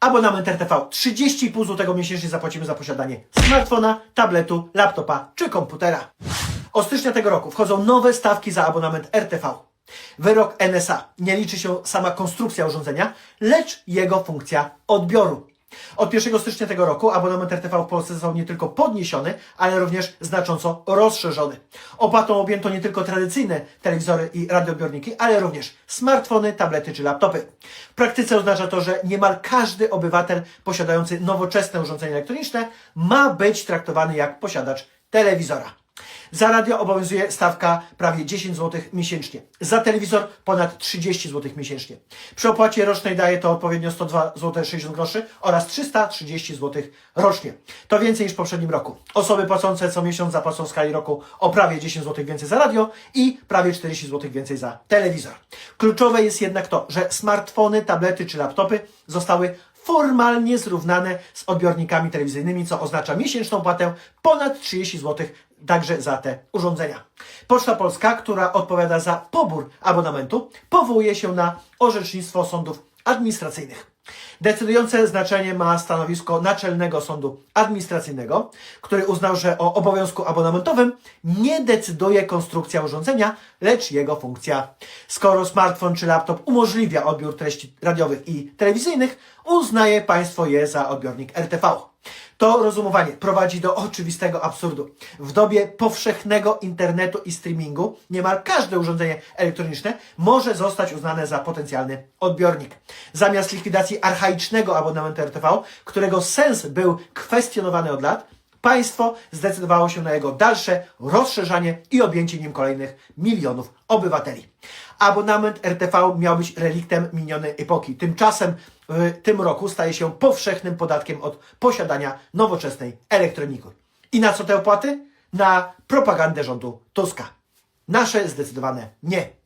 Abonament RTV 30,5 zł miesięcznie zapłacimy za posiadanie smartfona, tabletu, laptopa czy komputera. Od stycznia tego roku wchodzą nowe stawki za abonament RTV. Wyrok NSA nie liczy się sama konstrukcja urządzenia, lecz jego funkcja odbioru. Od 1 stycznia tego roku abonament RTV w Polsce został nie tylko podniesiony, ale również znacząco rozszerzony. Opłatą objęto nie tylko tradycyjne telewizory i radioodbiorniki, ale również smartfony, tablety czy laptopy. W praktyce oznacza to, że niemal każdy obywatel posiadający nowoczesne urządzenie elektroniczne ma być traktowany jak posiadacz telewizora. Za radio obowiązuje stawka prawie 10 zł miesięcznie. Za telewizor ponad 30 zł miesięcznie. Przy opłacie rocznej daje to odpowiednio 102 zł 60 groszy oraz 330 zł rocznie. To więcej niż w poprzednim roku. Osoby płacące co miesiąc zapłacą w skali roku o prawie 10 zł więcej za radio i prawie 40 zł więcej za telewizor. Kluczowe jest jednak to, że smartfony, tablety czy laptopy zostały formalnie zrównane z odbiornikami telewizyjnymi, co oznacza miesięczną płatę ponad 30 zł także za te urządzenia. Poczta Polska, która odpowiada za pobór abonamentu, powołuje się na orzecznictwo sądów administracyjnych. Decydujące znaczenie ma stanowisko Naczelnego Sądu Administracyjnego, który uznał, że o obowiązku abonamentowym nie decyduje konstrukcja urządzenia, lecz jego funkcja. Skoro smartfon czy laptop umożliwia odbiór treści radiowych i telewizyjnych, uznaje państwo je za odbiornik RTV. To rozumowanie prowadzi do oczywistego absurdu. W dobie powszechnego internetu i streamingu niemal każde urządzenie elektroniczne może zostać uznane za potencjalny odbiornik. Zamiast likwidacji archaicznego abonamentu RTV, którego sens był kwestionowany od lat, państwo zdecydowało się na jego dalsze rozszerzanie i objęcie nim kolejnych milionów obywateli. Abonament RTV miał być reliktem minionej epoki. Tymczasem w tym roku staje się powszechnym podatkiem od posiadania nowoczesnej elektroniki. I na co te opłaty? Na propagandę rządu Tuska. Nasze zdecydowane nie.